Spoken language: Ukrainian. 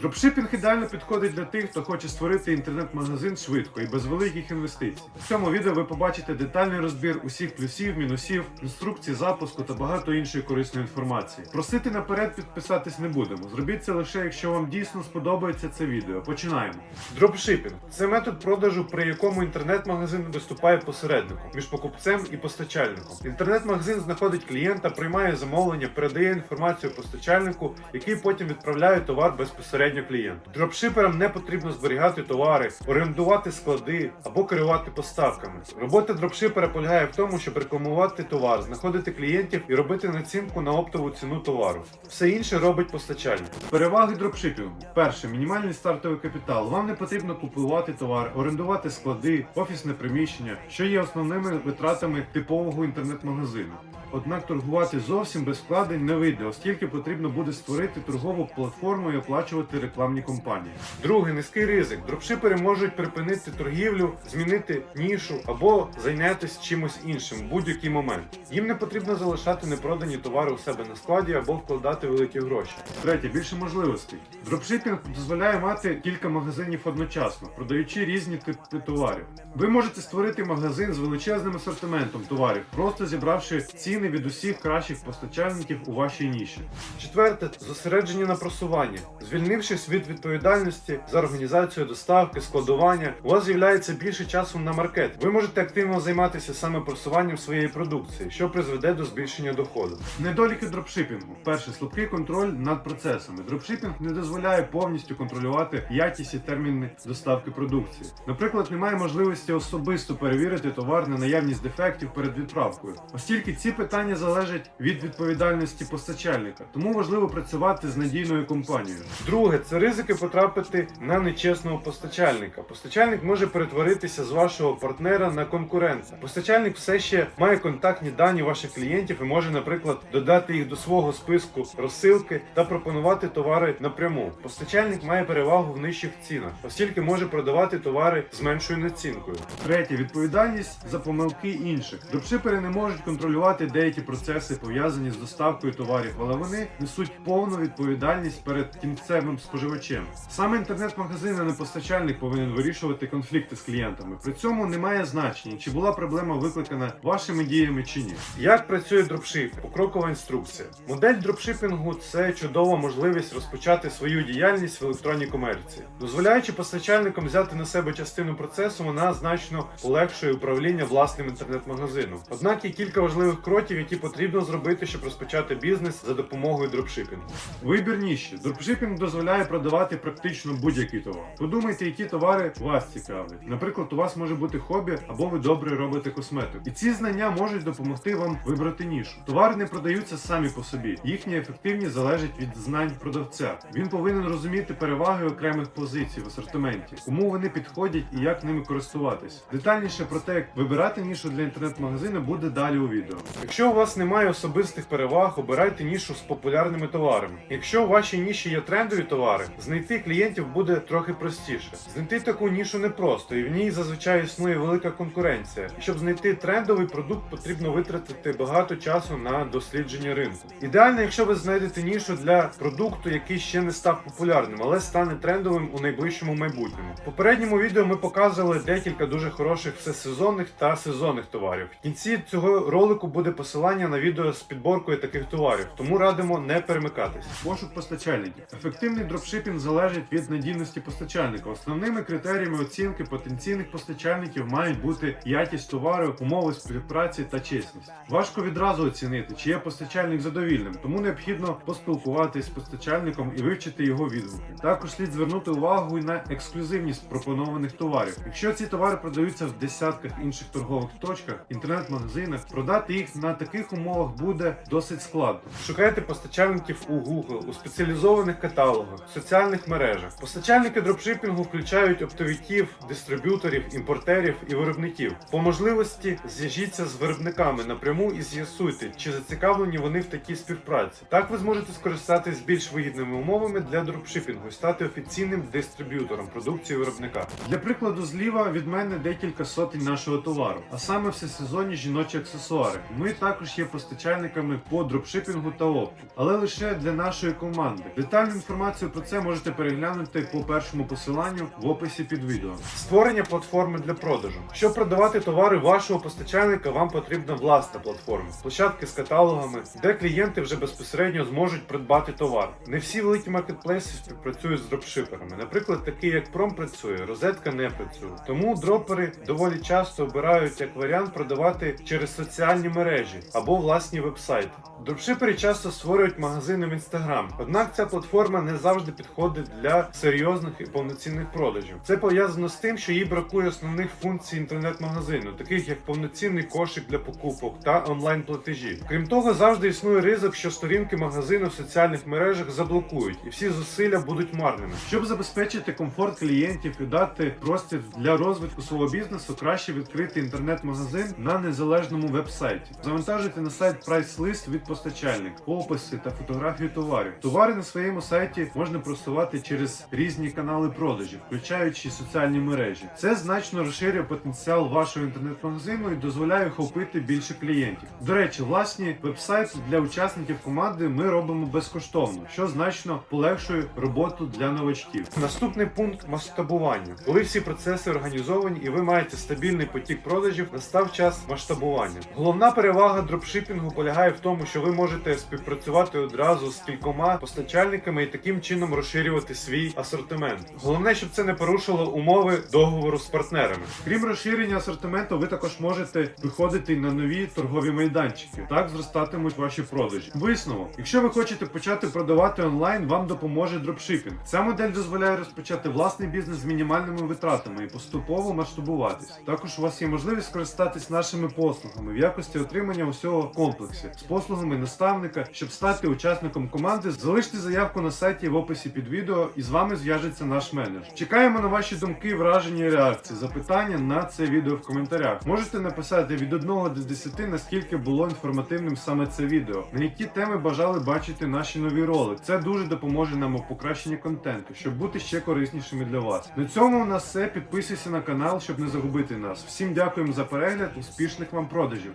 Дропшипінг ідеально підходить для тих, хто хоче створити інтернет-магазин швидко і без великих інвестицій. В цьому відео ви побачите детальний розбір усіх плюсів, мінусів, інструкцій запуску та багато іншої корисної інформації. Просити наперед підписатись не будемо. Зробіть це лише, якщо вам дійсно сподобається це відео. Починаємо. Дропшипінг це метод продажу, при якому інтернет-магазин виступає посередником між покупцем і постачальником. Інтернет-магазин знаходить клієнта, приймає замовлення, передає інформацію постачальнику, який потім відправляє товар безпосередньо клієнту. Дропшиперам не потрібно зберігати товари, орендувати склади або керувати поставками. Робота дропшипера полягає в тому, щоб рекламувати товар, знаходити клієнтів і робити націнку на оптову ціну товару. Все інше робить постачальник. Переваги дропшипінгу. Перше, мінімальний стартовий капітал. Вам не потрібно купувати товар, орендувати склади, офісне приміщення, що є основними витратами типового інтернет-магазину. Однак торгувати зовсім без вкладень не вийде, оскільки потрібно буде створити торгову платформу і оплачувати рекламні кампанії. Друге, низький ризик. Дропшипери можуть припинити торгівлю, змінити нішу або зайнятися чимось іншим в будь-який момент. Їм не потрібно залишати непродані товари у себе на складі або вкладати великі гроші. Третє, більше можливостей. Дропшипінг дозволяє мати кілька магазинів одночасно, продаючи різні типи товарів. Ви можете створити магазин з величезним асортиментом товарів, просто зібравши ціни від усіх кращих постачальників у вашій ніші. Четверте зосередження на просуванні. Звільнившись від відповідальності за організацію доставки, складування, у вас з'являється більше часу на маркет. Ви можете активно займатися саме просуванням своєї продукції, що призведе до збільшення доходу. Недоліки дропшипінгу. Перше, слабкий контроль над процесами. Дропшипінг не дозволяє повністю контролювати якість і терміни доставки продукції. Наприклад, немає можливості особисто перевірити товар на наявність дефектів перед відправкою, оскільки ці питання залежать від відповідальності постачальника, тому важливо працювати з надійною компанією. Друге, це ризики потрапити на нечесного постачальника. Постачальник може перетворитися з вашого партнера на конкурента. Постачальник все ще має контактні дані ваших клієнтів і може, наприклад, додати їх до свого списку розсилки та пропонувати товари напряму. Постачальник має перевагу в нижчих цінах, оскільки може продавати товари з меншою націнкою. Третє відповідальність за помилки інших. Дропшипери не можуть контролювати деякі процеси пов'язані з доставкою товарів, але вони несуть повну відповідальність перед кінцевим споживачем. Саме інтернет-магазин, а не постачальник повинен вирішувати конфлікти з клієнтами. При цьому немає значення, чи була проблема викликана вашими діями чи ні. Як працює дропшип? Покрокова інструкція. Модель дропшипінгу це чудова можливість розпочати свою діяльність в електронній комерції, дозволяючи постачальникам взяти на себе частину процесу, вона значно полегшує управління власним інтернет-магазином. Однак є кілька важливих кроків, які потрібно зробити, щоб розпочати бізнес за допомогою дропшипінгу. Вибір ніші. Дропшипінг дозволяє продавати практично будь-який товар. Подумайте, які товари вас цікавлять. Наприклад, у вас може бути хобі або ви добре робите косметику. І ці знання можуть допомогти вам вибрати нішу. Товари не продаються самі по собі. Їхня ефективність залежить від знань продавця. Він повинен розуміти переваги окремих позицій в асортименті, кому вони підходять і як ними користуватись. Детальніше про те, як вибирати нішу для інтернет-магазину буде далі у відео. Якщо у вас немає особистих переваг, обирайте нішу з популярними товарами. Якщо у вашій ніші є трендові товари, знайти клієнтів буде трохи простіше. Знайти таку нішу непросто, і в ній зазвичай існує велика конкуренція. Щоб знайти трендовий продукт, потрібно витратити багато часу на дослідження ринку. Ідеально, якщо ви знайдете нішу для продукту, який ще не став популярним, але стане трендовим у найближчому майбутньому. В попередньому відео ми показували декілька дуже хороших всесезонних та сезонних товарів. В кінці цього ролику буде посилання на відео з підборкою таких товарів, тому радимо не перемикатись. Пошук постачальників. Ефективний дропшипінг залежить від надійності постачальника. Основними критеріями оцінки потенційних постачальників мають бути якість товару, умови співпраці та чесність. Важко відразу оцінити, чи є постачальник задовільним, тому необхідно поспілкуватись з постачальником і вивчити його відгуки. Також слід звернути увагу і на ексклюзивність пропонованих товарів. Якщо ці товари продаються в десятках інших торгових точках, інтернет-магазинах, продати їх на таких умовах буде досить складно. Шукайте постачальників у Google, у спеціалізованих каталогах, в соціальних мережах. Постачальники дропшипінгу включають оптовиків, дистриб'юторів, імпортерів і виробників. По можливості зв'яжіться з виробниками напряму і з'ясуйте, чи зацікавлені вони в такій співпраці. Так ви зможете скористатись більш вигідними умовами для дропшипінгу і стати офіційним дистриб'ютором продукції виробника. Для прикладу, зліва від мене декілька сотень нашого товару, а саме всесезонні жіночі аксесуари. Ми також є постачальниками по дропшипінгу та опту, але лише для нашої команди. Детальну інформацію інформацію про це можете переглянути по першому посиланню в описі під відео. Створення платформи для продажу. Щоб продавати товари вашого постачальника, вам потрібна власна платформа, площадки з каталогами, де клієнти вже безпосередньо зможуть придбати товар. Не всі великі маркетплейси співпрацюють з дропшиперами. Наприклад, такий як Пром працює, розетка не працює. Тому дропери доволі часто обирають як варіант продавати через соціальні мережі або власні вебсайти. Дропшипери часто створюють магазини в інстаграм, однак ця платформа не завжди підходить для серйозних і повноцінних продажів. Це пов'язано з тим, що їй бракує основних функцій інтернет-магазину, таких як повноцінний кошик для покупок та онлайн-платежі. Крім того, завжди існує ризик, що сторінки магазину в соціальних мережах заблокують, і всі зусилля будуть марними. Щоб забезпечити комфорт клієнтів і дати простір для розвитку свого бізнесу, краще відкрити інтернет-магазин на незалежному веб-сайті. Завантажуйте на сайт прайс-лист від постачальника, описи та фотографії товарів. Товари на своєму сайті можна просувати через різні канали продажів, включаючи соціальні мережі. Це значно розширює потенціал вашого інтернет-магазину і дозволяє охопити більше клієнтів. До речі, власні веб-сайти для учасників команди ми робимо безкоштовно, що значно полегшує роботу для новачків. Наступний пункт масштабування. Коли всі процеси організовані і ви маєте стабільний потік продажів, настав час масштабування. Головна перевага дропшипінгу полягає в тому, що ви можете співпрацювати одразу з кількома постачальниками і таким чином розширювати свій асортимент. Головне, щоб це не порушило умови договору з партнерами. Крім розширення асортименту, ви також можете виходити на нові торгові майданчики. Так зростатимуть ваші продажі. Висновок: якщо ви хочете почати продавати онлайн, вам допоможе дропшипінг. Ця модель дозволяє розпочати власний бізнес з мінімальними витратами і поступово масштабуватись. Також у вас є можливість скористатись нашими послугами в якості отримання усього в комплексі з послугами наставника, щоб стати учасником команди. Залиште заявку на сайті в описі під відео, і з вами зв'яжеться наш менеджер. Чекаємо на ваші думки, враження і реакції, запитання на це відео в коментарях. Можете написати від 1 до 10, наскільки було інформативним саме це відео, на які теми бажали бачити наші нові ролики. Це дуже допоможе нам у покращенні контенту, щоб бути ще кориснішими для вас. На цьому у нас все. Підписуйся на канал, щоб не загубити нас. Всім дякуємо за перегляд, успішних вам продажів.